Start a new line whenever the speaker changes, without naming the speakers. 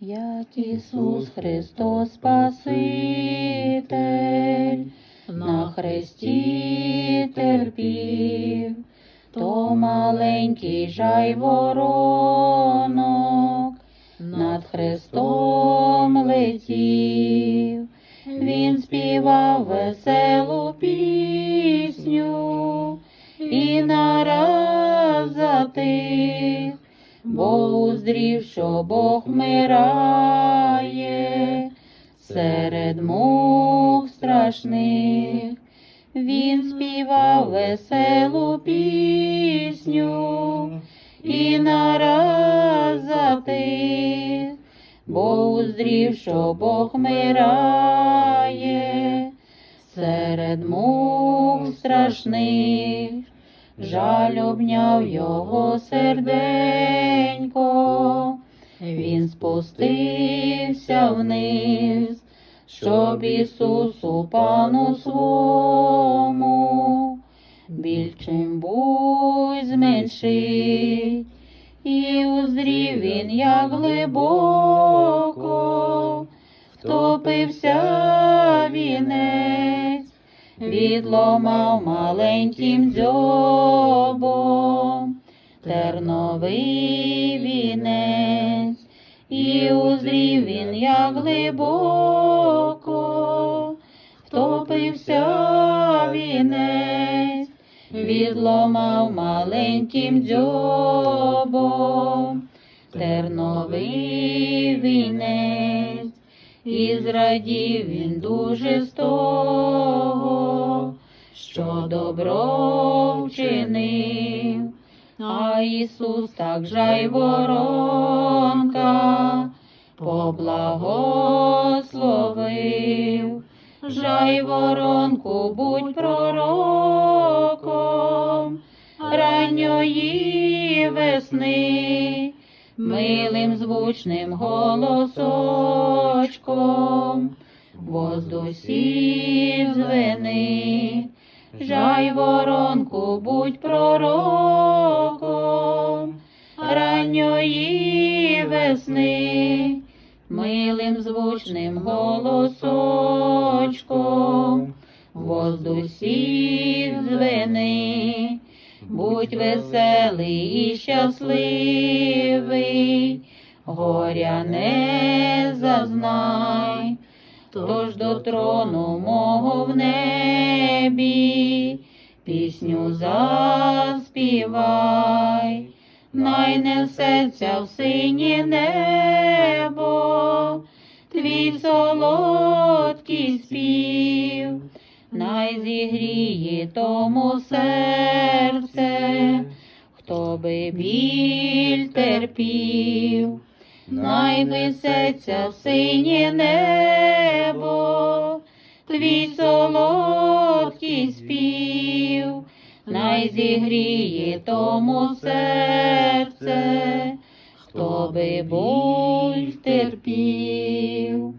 як Ісус Христос Спаситель, на хресті терпів, то маленький жайворонок над хрестом летів, він співав веселу пісню і нараз затих, бо уздрів, що Бог вмирає серед мук страшних. Він співав веселу пісню і нараз затих, бо уздрів, що Бог вмирає серед мук страшних, жаль обняв його серденько, він спустився вниз, щоб Ісусу Пану свому, більшим будь зменшить, і уздрів він, як глибоко, втопився вінець, відломав маленьким дзьобом терновий вінець, і узрів він, як глибоко, втопився вінець, відломав маленьким дзьобом терновий вінець, і зрадів він дуже з того, що добро вчинив. А Ісус так жайворонка поблагословив. Жайворонку будь пророком ранньої весни, милим звучним голосочком, воздусів звени. Жайворонку будь пророком ранньої весни, милим звучним голосочком, воздусів будь веселий і щасливий, горя не зазнай. Тож до трону мого в небі пісню заспівай, най несеться в синє небо, твій спів, зігріє тому серце, хто би біль терпів. Най несеться в синє небо, твій солодкий спів, най зігріє тому серце, хто би боль терпів.